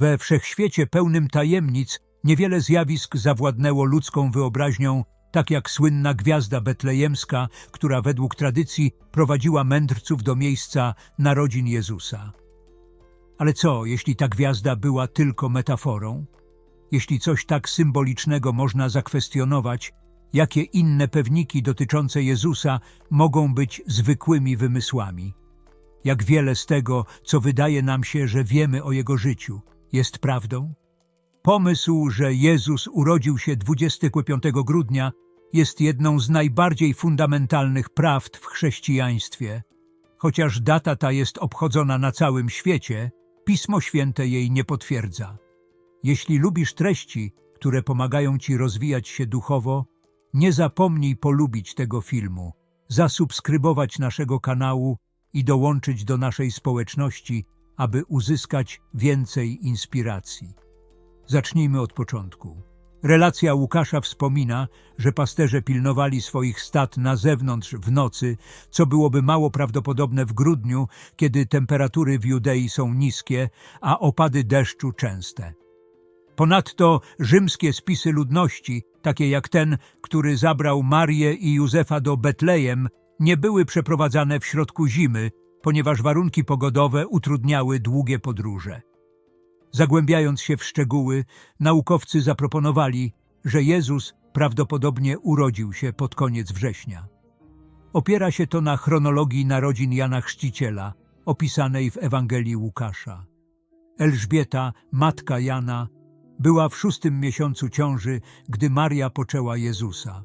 We wszechświecie pełnym tajemnic niewiele zjawisk zawładnęło ludzką wyobraźnią, tak jak słynna gwiazda betlejemska, która według tradycji prowadziła mędrców do miejsca narodzin Jezusa. Ale co, jeśli ta gwiazda była tylko metaforą? Jeśli coś tak symbolicznego można zakwestionować, jakie inne pewniki dotyczące Jezusa mogą być zwykłymi wymysłami? Jak wiele z tego, co wydaje nam się, że wiemy o Jego życiu, jest prawdą? Pomysł, że Jezus urodził się 25 grudnia, jest jedną z najbardziej fundamentalnych prawd w chrześcijaństwie. Chociaż data ta jest obchodzona na całym świecie, Pismo Święte jej nie potwierdza. Jeśli lubisz treści, które pomagają ci rozwijać się duchowo, nie zapomnij polubić tego filmu, zasubskrybować naszego kanału i dołączyć do naszej społeczności, aby uzyskać więcej inspiracji. Zacznijmy od początku. Relacja Łukasza wspomina, że pasterze pilnowali swoich stad na zewnątrz w nocy, co byłoby mało prawdopodobne w grudniu, kiedy temperatury w Judei są niskie, a opady deszczu częste. Ponadto rzymskie spisy ludności, takie jak ten, który zabrał Marię i Józefa do Betlejem, nie były przeprowadzane w środku zimy, ponieważ warunki pogodowe utrudniały długie podróże. Zagłębiając się w szczegóły, naukowcy zaproponowali, że Jezus prawdopodobnie urodził się pod koniec września. Opiera się to na chronologii narodzin Jana Chrzciciela, opisanej w Ewangelii Łukasza. Elżbieta, matka Jana, była w szóstym miesiącu ciąży, gdy Maria poczęła Jezusa.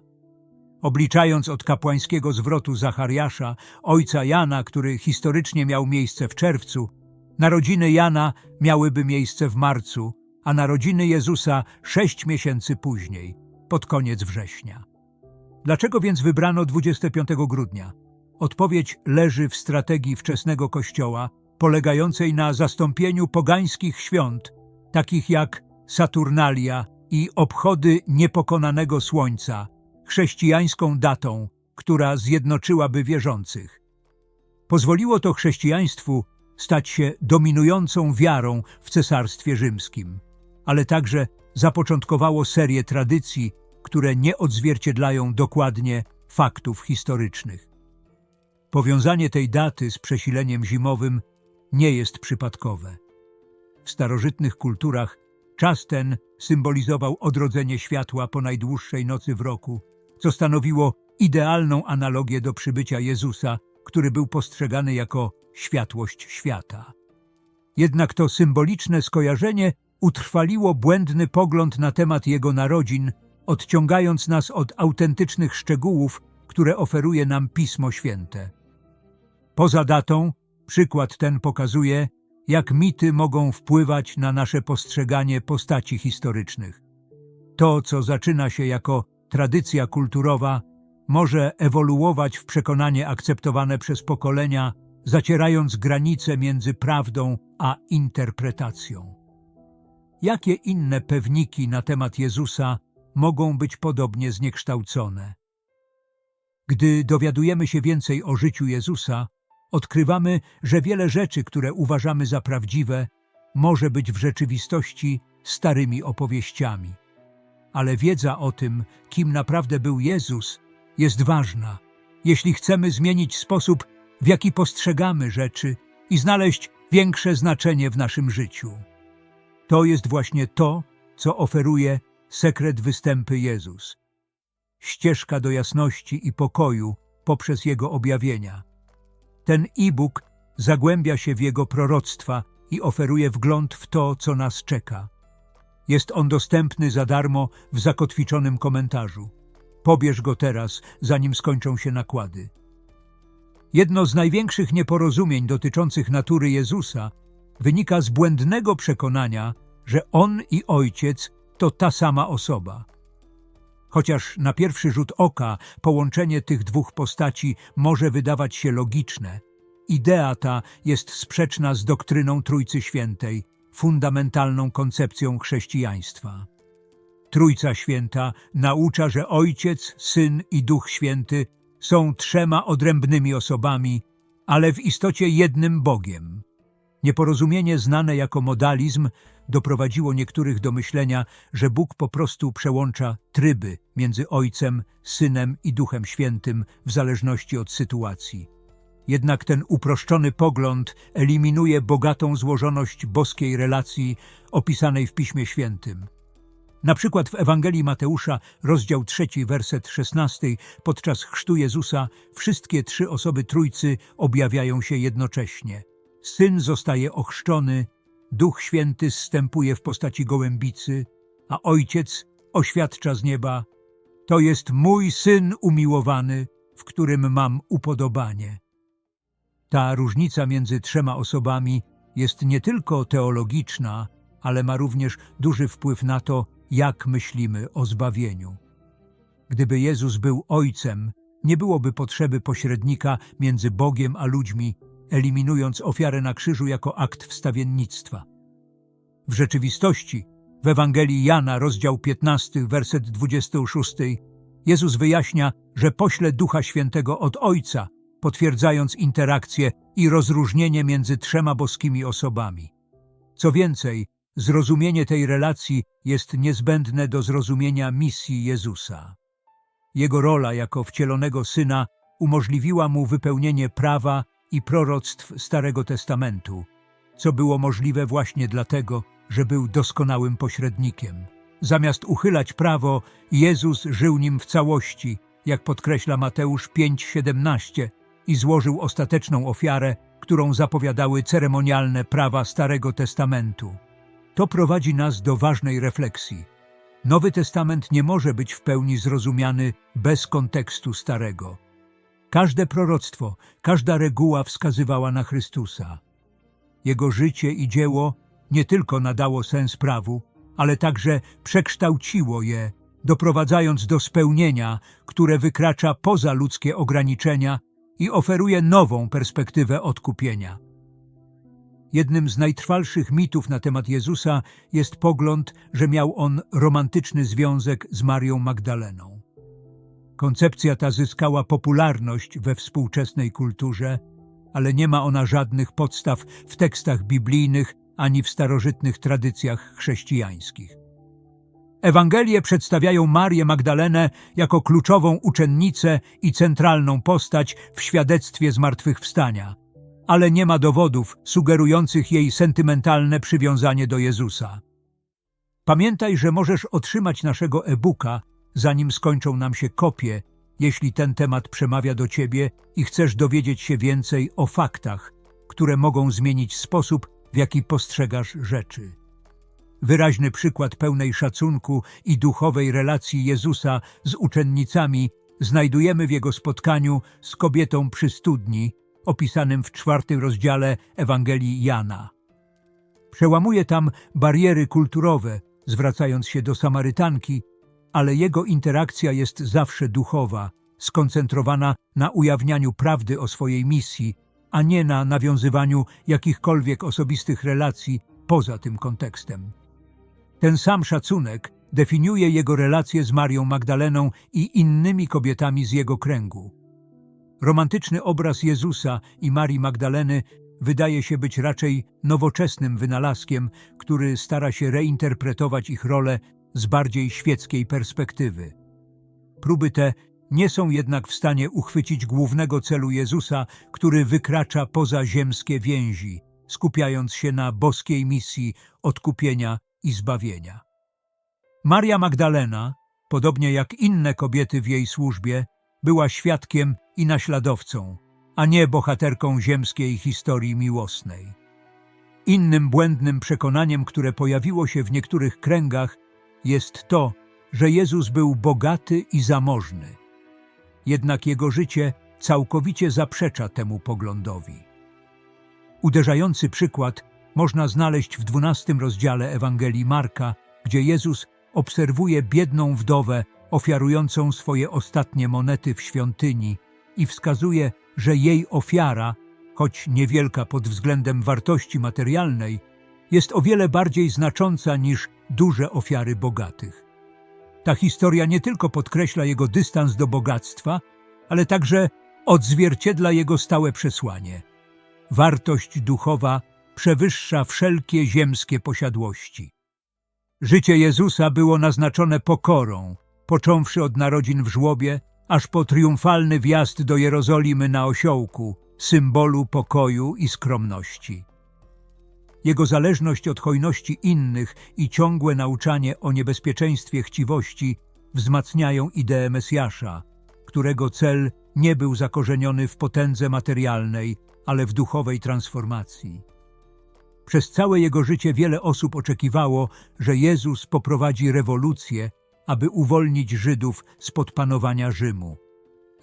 Obliczając od kapłańskiego zwrotu Zachariasza, ojca Jana, który historycznie miał miejsce w czerwcu, Narodziny Jana miałyby miejsce w marcu, a narodziny Jezusa sześć miesięcy później, pod koniec września. Dlaczego więc wybrano 25 grudnia? Odpowiedź leży w strategii wczesnego Kościoła, polegającej na zastąpieniu pogańskich świąt, takich jak Saturnalia i obchody niepokonanego Słońca, chrześcijańską datą, która zjednoczyłaby wierzących. Pozwoliło to chrześcijaństwu stać się dominującą wiarą w Cesarstwie Rzymskim, ale także zapoczątkowało serię tradycji, które nie odzwierciedlają dokładnie faktów historycznych. Powiązanie tej daty z przesileniem zimowym nie jest przypadkowe. W starożytnych kulturach czas ten symbolizował odrodzenie światła po najdłuższej nocy w roku, co stanowiło idealną analogię do przybycia Jezusa, który był postrzegany jako światłość świata. Jednak to symboliczne skojarzenie utrwaliło błędny pogląd na temat jego narodzin, odciągając nas od autentycznych szczegółów, które oferuje nam Pismo Święte. Poza datą, przykład ten pokazuje, jak mity mogą wpływać na nasze postrzeganie postaci historycznych. To, co zaczyna się jako tradycja kulturowa, może ewoluować w przekonanie akceptowane przez pokolenia, zacierając granice między prawdą a interpretacją. Jakie inne pewniki na temat Jezusa mogą być podobnie zniekształcone? Gdy dowiadujemy się więcej o życiu Jezusa, odkrywamy, że wiele rzeczy, które uważamy za prawdziwe, może być w rzeczywistości starymi opowieściami. Ale wiedza o tym, kim naprawdę był Jezus, jest ważna, jeśli chcemy zmienić sposób, w jaki postrzegamy rzeczy i znaleźć większe znaczenie w naszym życiu. To jest właśnie to, co oferuje sekret występy Jezus. Ścieżka do jasności i pokoju poprzez Jego objawienia. Ten e-book zagłębia się w Jego proroctwa i oferuje wgląd w to, co nas czeka. Jest on dostępny za darmo w zakotwiczonym komentarzu. Pobierz go teraz, zanim skończą się nakłady. Jedno z największych nieporozumień dotyczących natury Jezusa wynika z błędnego przekonania, że On i Ojciec to ta sama osoba. Chociaż na pierwszy rzut oka połączenie tych dwóch postaci może wydawać się logiczne, idea ta jest sprzeczna z doktryną Trójcy Świętej, fundamentalną koncepcją chrześcijaństwa. Trójca Święta naucza, że Ojciec, Syn i Duch Święty są trzema odrębnymi osobami, ale w istocie jednym Bogiem. Nieporozumienie znane jako modalizm doprowadziło niektórych do myślenia, że Bóg po prostu przełącza tryby między Ojcem, Synem i Duchem Świętym w zależności od sytuacji. Jednak ten uproszczony pogląd eliminuje bogatą złożoność boskiej relacji opisanej w Piśmie Świętym. Na przykład w Ewangelii Mateusza, rozdział 3, werset 16, podczas chrztu Jezusa wszystkie trzy osoby Trójcy objawiają się jednocześnie. Syn zostaje ochrzczony, Duch Święty zstępuje w postaci gołębicy, a Ojciec oświadcza z nieba To jest mój Syn umiłowany, w którym mam upodobanie. Ta różnica między trzema osobami jest nie tylko teologiczna, ale ma również duży wpływ na to, jak myślimy o zbawieniu. Gdyby Jezus był Ojcem, nie byłoby potrzeby pośrednika między Bogiem a ludźmi, eliminując ofiarę na krzyżu jako akt wstawiennictwa. W rzeczywistości, w Ewangelii Jana, rozdział 15, werset 26, Jezus wyjaśnia, że pośle Ducha Świętego od Ojca, potwierdzając interakcję i rozróżnienie między trzema boskimi osobami. Co więcej, zrozumienie tej relacji jest niezbędne do zrozumienia misji Jezusa. Jego rola jako wcielonego Syna umożliwiła mu wypełnienie prawa i proroctw Starego Testamentu, co było możliwe właśnie dlatego, że był doskonałym pośrednikiem. Zamiast uchylać prawo, Jezus żył nim w całości, jak podkreśla Mateusz 5,17 i złożył ostateczną ofiarę, którą zapowiadały ceremonialne prawa Starego Testamentu. To prowadzi nas do ważnej refleksji. Nowy Testament nie może być w pełni zrozumiany bez kontekstu Starego. Każde proroctwo, każda reguła wskazywała na Chrystusa. Jego życie i dzieło nie tylko nadało sens prawu, ale także przekształciło je, doprowadzając do spełnienia, które wykracza poza ludzkie ograniczenia i oferuje nową perspektywę odkupienia. Jednym z najtrwalszych mitów na temat Jezusa jest pogląd, że miał on romantyczny związek z Marią Magdaleną. Koncepcja ta zyskała popularność we współczesnej kulturze, ale nie ma ona żadnych podstaw w tekstach biblijnych ani w starożytnych tradycjach chrześcijańskich. Ewangelie przedstawiają Marię Magdalenę jako kluczową uczennicę i centralną postać w świadectwie zmartwychwstania, ale nie ma dowodów sugerujących jej sentymentalne przywiązanie do Jezusa. Pamiętaj, że możesz otrzymać naszego e-booka, zanim skończą nam się kopie, jeśli ten temat przemawia do ciebie i chcesz dowiedzieć się więcej o faktach, które mogą zmienić sposób, w jaki postrzegasz rzeczy. Wyraźny przykład pełnej szacunku i duchowej relacji Jezusa z uczennicami znajdujemy w jego spotkaniu z kobietą przy studni, opisanym w czwartym rozdziale Ewangelii Jana. Przełamuje tam bariery kulturowe, zwracając się do Samarytanki, ale jego interakcja jest zawsze duchowa, skoncentrowana na ujawnianiu prawdy o swojej misji, a nie na nawiązywaniu jakichkolwiek osobistych relacji poza tym kontekstem. Ten sam szacunek definiuje jego relacje z Marią Magdaleną i innymi kobietami z jego kręgu. Romantyczny obraz Jezusa i Marii Magdaleny wydaje się być raczej nowoczesnym wynalazkiem, który stara się reinterpretować ich rolę z bardziej świeckiej perspektywy. Próby te nie są jednak w stanie uchwycić głównego celu Jezusa, który wykracza poza ziemskie więzi, skupiając się na boskiej misji odkupienia i zbawienia. Maria Magdalena, podobnie jak inne kobiety w jej służbie, była świadkiem i naśladowcą, a nie bohaterką ziemskiej historii miłosnej. Innym błędnym przekonaniem, które pojawiło się w niektórych kręgach, jest to, że Jezus był bogaty i zamożny. Jednak jego życie całkowicie zaprzecza temu poglądowi. Uderzający przykład można znaleźć w dwunastym rozdziale Ewangelii Marka, gdzie Jezus obserwuje biedną wdowę ofiarującą swoje ostatnie monety w świątyni i wskazuje, że jej ofiara, choć niewielka pod względem wartości materialnej, jest o wiele bardziej znacząca niż duże ofiary bogatych. Ta historia nie tylko podkreśla jego dystans do bogactwa, ale także odzwierciedla jego stałe przesłanie. Wartość duchowa przewyższa wszelkie ziemskie posiadłości. Życie Jezusa było naznaczone pokorą, począwszy od narodzin w żłobie, aż po triumfalny wjazd do Jerozolimy na osiołku, symbolu pokoju i skromności. Jego zależność od hojności innych i ciągłe nauczanie o niebezpieczeństwie chciwości wzmacniają ideę Mesjasza, którego cel nie był zakorzeniony w potędze materialnej, ale w duchowej transformacji. Przez całe jego życie wiele osób oczekiwało, że Jezus poprowadzi rewolucję, aby uwolnić Żydów spod panowania Rzymu.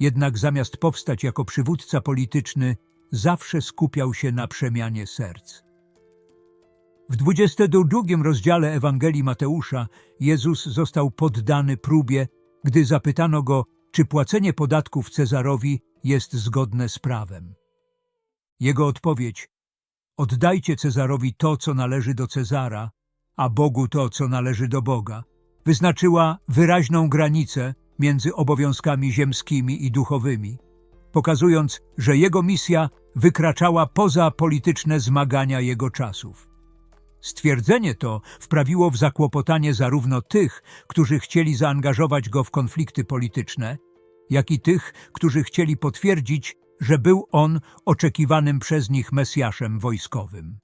Jednak zamiast powstać jako przywódca polityczny, zawsze skupiał się na przemianie serc. W 22 rozdziale Ewangelii Mateusza Jezus został poddany próbie, gdy zapytano go, czy płacenie podatków Cezarowi jest zgodne z prawem. Jego odpowiedź Oddajcie Cezarowi to, co należy do Cezara, a Bogu to, co należy do Boga, wyznaczyła wyraźną granicę między obowiązkami ziemskimi i duchowymi, pokazując, że jego misja wykraczała poza polityczne zmagania jego czasów. Stwierdzenie to wprawiło w zakłopotanie zarówno tych, którzy chcieli zaangażować go w konflikty polityczne, jak i tych, którzy chcieli potwierdzić, że był on oczekiwanym przez nich Mesjaszem wojskowym.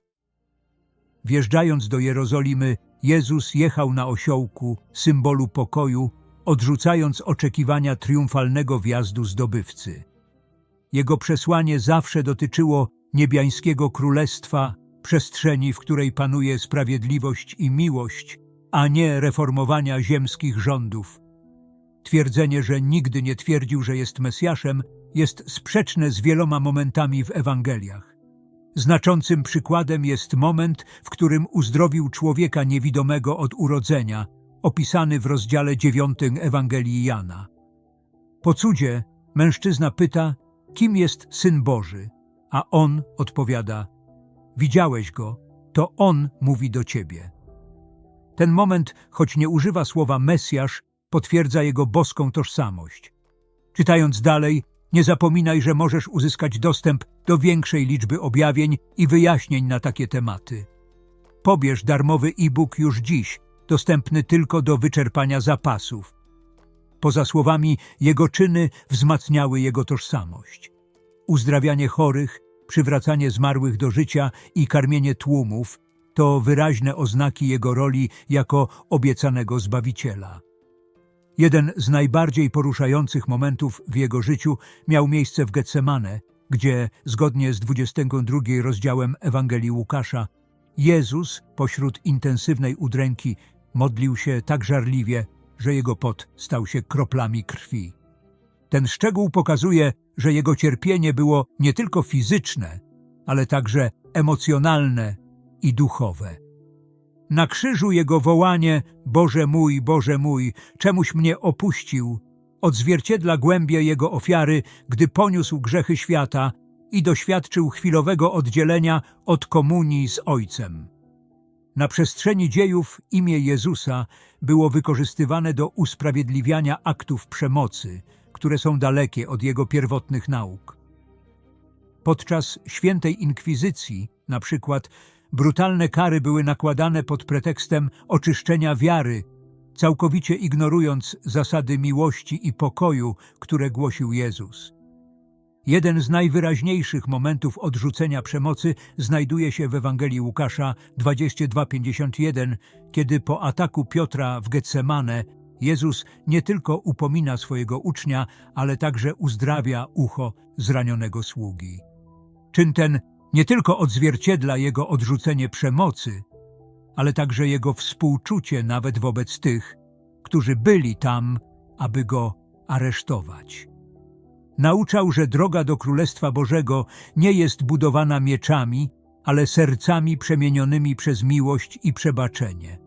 Wjeżdżając do Jerozolimy, Jezus jechał na osiołku, symbolu pokoju, odrzucając oczekiwania triumfalnego wjazdu zdobywcy. Jego przesłanie zawsze dotyczyło niebiańskiego królestwa, przestrzeni, w której panuje sprawiedliwość i miłość, a nie reformowania ziemskich rządów. Twierdzenie, że nigdy nie twierdził, że jest Mesjaszem, jest sprzeczne z wieloma momentami w Ewangeliach. Znaczącym przykładem jest moment, w którym uzdrowił człowieka niewidomego od urodzenia, opisany w rozdziale 9 Ewangelii Jana. Po cudzie mężczyzna pyta, kim jest Syn Boży, a on odpowiada, widziałeś go, to on mówi do ciebie. Ten moment, choć nie używa słowa Mesjasz, potwierdza jego boską tożsamość. Czytając dalej, nie zapominaj, że możesz uzyskać dostęp do większej liczby objawień i wyjaśnień na takie tematy. Pobierz darmowy e-book już dziś, dostępny tylko do wyczerpania zapasów. Poza słowami, jego czyny wzmacniały jego tożsamość. Uzdrawianie chorych, przywracanie zmarłych do życia i karmienie tłumów to wyraźne oznaki jego roli jako obiecanego Zbawiciela. Jeden z najbardziej poruszających momentów w jego życiu miał miejsce w Getsemane, gdzie, zgodnie z 22 rozdziałem Ewangelii Łukasza, Jezus pośród intensywnej udręki modlił się tak żarliwie, że jego pot stał się kroplami krwi. Ten szczegół pokazuje, że jego cierpienie było nie tylko fizyczne, ale także emocjonalne i duchowe. Na krzyżu jego wołanie Boże mój, Boże mój, czemuś mnie opuścił, odzwierciedla głębie jego ofiary, gdy poniósł grzechy świata i doświadczył chwilowego oddzielenia od komunii z Ojcem. Na przestrzeni dziejów imię Jezusa było wykorzystywane do usprawiedliwiania aktów przemocy, które są dalekie od jego pierwotnych nauk. Podczas świętej inkwizycji, na przykład, brutalne kary były nakładane pod pretekstem oczyszczenia wiary, całkowicie ignorując zasady miłości i pokoju, które głosił Jezus. Jeden z najwyraźniejszych momentów odrzucenia przemocy znajduje się w Ewangelii Łukasza 22:51, kiedy po ataku Piotra w Getsemane Jezus nie tylko upomina swojego ucznia, ale także uzdrawia ucho zranionego sługi. Czyn ten nie tylko odzwierciedla jego odrzucenie przemocy, ale także jego współczucie nawet wobec tych, którzy byli tam, aby go aresztować. Nauczał, że droga do Królestwa Bożego nie jest budowana mieczami, ale sercami przemienionymi przez miłość i przebaczenie.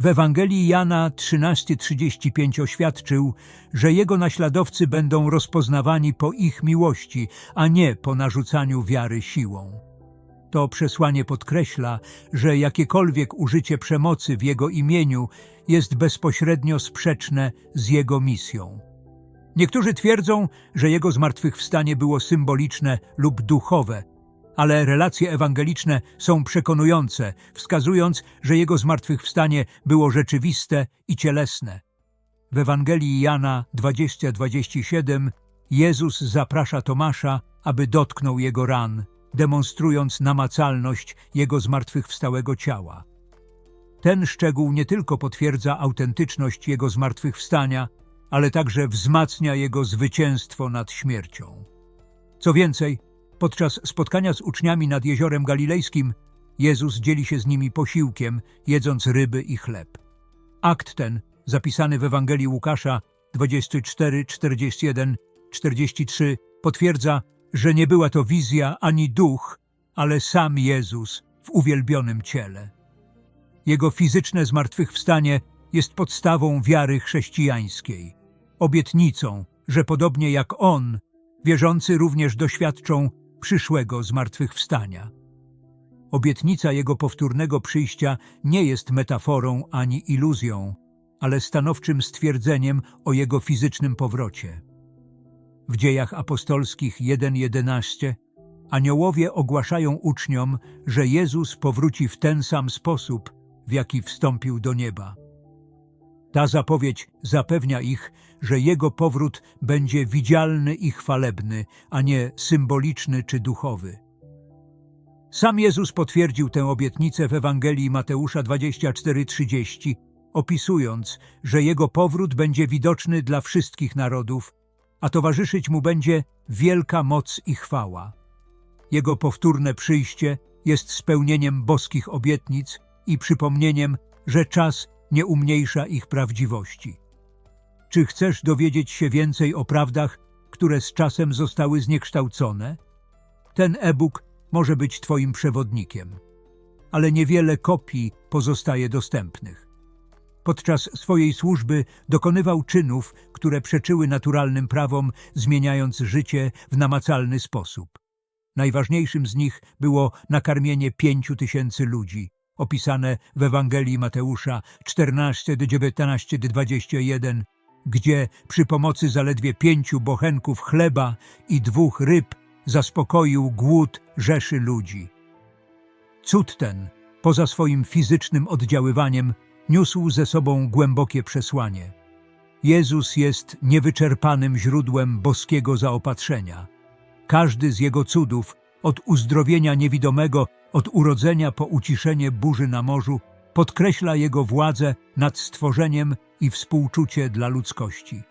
W Ewangelii Jana 13:35 oświadczył, że jego naśladowcy będą rozpoznawani po ich miłości, a nie po narzucaniu wiary siłą. To przesłanie podkreśla, że jakiekolwiek użycie przemocy w jego imieniu jest bezpośrednio sprzeczne z jego misją. Niektórzy twierdzą, że jego zmartwychwstanie było symboliczne lub duchowe, ale relacje ewangeliczne są przekonujące, wskazując, że jego zmartwychwstanie było rzeczywiste i cielesne. W Ewangelii Jana 20:27 Jezus zaprasza Tomasza, aby dotknął jego ran, demonstrując namacalność jego zmartwychwstałego ciała. Ten szczegół nie tylko potwierdza autentyczność jego zmartwychwstania, ale także wzmacnia jego zwycięstwo nad śmiercią. Co więcej, podczas spotkania z uczniami nad jeziorem galilejskim Jezus dzieli się z nimi posiłkiem, jedząc ryby i chleb. Akt ten, zapisany w Ewangelii Łukasza 24, 41, 43, potwierdza, że nie była to wizja ani duch, ale sam Jezus w uwielbionym ciele. Jego fizyczne zmartwychwstanie jest podstawą wiary chrześcijańskiej, obietnicą, że podobnie jak On, wierzący również doświadczą przyszłego zmartwychwstania. Obietnica Jego powtórnego przyjścia nie jest metaforą ani iluzją, ale stanowczym stwierdzeniem o Jego fizycznym powrocie. W dziejach apostolskich 1.11 aniołowie ogłaszają uczniom, że Jezus powróci w ten sam sposób, w jaki wstąpił do nieba. Ta zapowiedź zapewnia ich, że Jego powrót będzie widzialny i chwalebny, a nie symboliczny czy duchowy. Sam Jezus potwierdził tę obietnicę w Ewangelii Mateusza 24:30, opisując, że Jego powrót będzie widoczny dla wszystkich narodów, a towarzyszyć Mu będzie wielka moc i chwała. Jego powtórne przyjście jest spełnieniem boskich obietnic i przypomnieniem, że czas nie umniejsza ich prawdziwości. Czy chcesz dowiedzieć się więcej o prawdach, które z czasem zostały zniekształcone? Ten e-book może być Twoim przewodnikiem, ale niewiele kopii pozostaje dostępnych. Podczas swojej służby dokonywał czynów, które przeczyły naturalnym prawom, zmieniając życie w namacalny sposób. Najważniejszym z nich było nakarmienie pięciu tysięcy ludzi, opisane w Ewangelii Mateusza 14 do 19 do 21, gdzie przy pomocy zaledwie pięciu bochenków chleba i dwóch ryb zaspokoił głód rzeszy ludzi. Cud ten, poza swoim fizycznym oddziaływaniem, niósł ze sobą głębokie przesłanie. Jezus jest niewyczerpanym źródłem boskiego zaopatrzenia. Każdy z Jego cudów, od uzdrowienia niewidomego, od urodzenia po uciszenie burzy na morzu, podkreśla Jego władzę nad stworzeniem i współczucie dla ludzkości.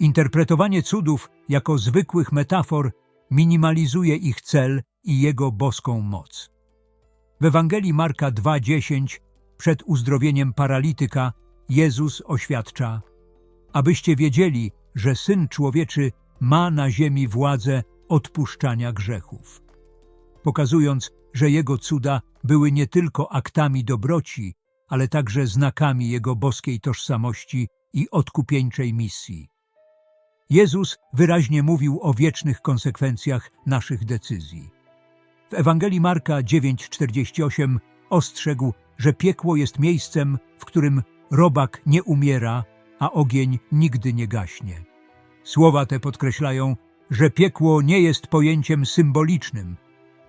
Interpretowanie cudów jako zwykłych metafor minimalizuje ich cel i Jego boską moc. W Ewangelii Marka 2,10 przed uzdrowieniem paralityka Jezus oświadcza abyście wiedzieli, że Syn Człowieczy ma na ziemi władzę odpuszczania grzechów. Pokazując, że Jego cuda były nie tylko aktami dobroci, ale także znakami Jego boskiej tożsamości i odkupieńczej misji. Jezus wyraźnie mówił o wiecznych konsekwencjach naszych decyzji. W Ewangelii Marka 9:48 ostrzegł, że piekło jest miejscem, w którym robak nie umiera, a ogień nigdy nie gaśnie. Słowa te podkreślają, że piekło nie jest pojęciem symbolicznym,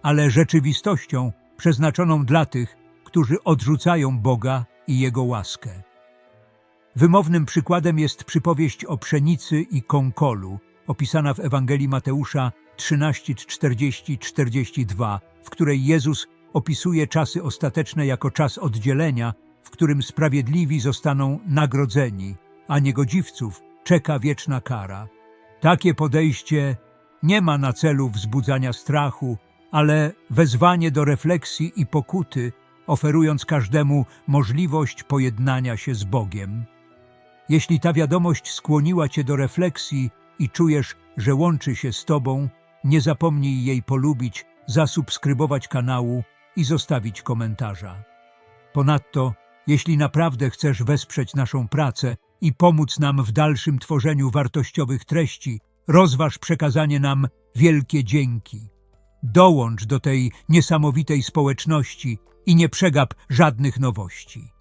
ale rzeczywistością przeznaczoną dla tych, którzy odrzucają Boga i Jego łaskę. Wymownym przykładem jest przypowieść o pszenicy i konkolu, opisana w Ewangelii Mateusza 13:40-42, w której Jezus opisuje czasy ostateczne jako czas oddzielenia, w którym sprawiedliwi zostaną nagrodzeni, a niegodziwców czeka wieczna kara. Takie podejście nie ma na celu wzbudzania strachu, ale wezwanie do refleksji i pokuty, oferując każdemu możliwość pojednania się z Bogiem. Jeśli ta wiadomość skłoniła Cię do refleksji i czujesz, że łączy się z Tobą, nie zapomnij jej polubić, zasubskrybować kanału i zostawić komentarza. Ponadto, jeśli naprawdę chcesz wesprzeć naszą pracę i pomóc nam w dalszym tworzeniu wartościowych treści, rozważ przekazanie nam wielkie dzięki. Dołącz do tej niesamowitej społeczności i nie przegap żadnych nowości.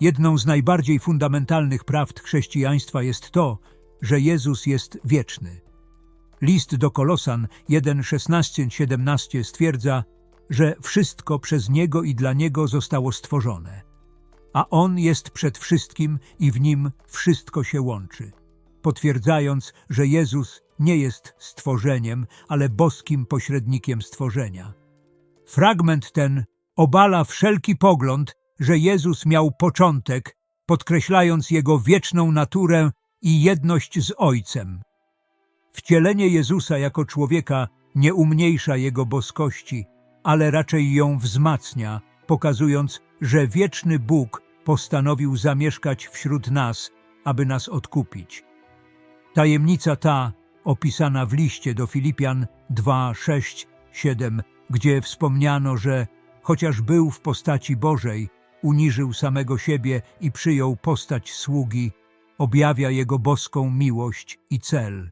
Jedną z najbardziej fundamentalnych prawd chrześcijaństwa jest to, że Jezus jest wieczny. List do Kolosan 1, 16-17 stwierdza, że wszystko przez Niego i dla Niego zostało stworzone, a On jest przed wszystkim i w Nim wszystko się łączy, potwierdzając, że Jezus nie jest stworzeniem, ale boskim pośrednikiem stworzenia. Fragment ten obala wszelki pogląd, że Jezus miał początek, podkreślając Jego wieczną naturę i jedność z Ojcem. Wcielenie Jezusa jako człowieka nie umniejsza Jego boskości, ale raczej ją wzmacnia, pokazując, że wieczny Bóg postanowił zamieszkać wśród nas, aby nas odkupić. Tajemnica ta, opisana w liście do Filipian 2, 6, 7, gdzie wspomniano, że chociaż był w postaci Bożej, uniżył samego siebie i przyjął postać sługi, objawia Jego boską miłość i cel.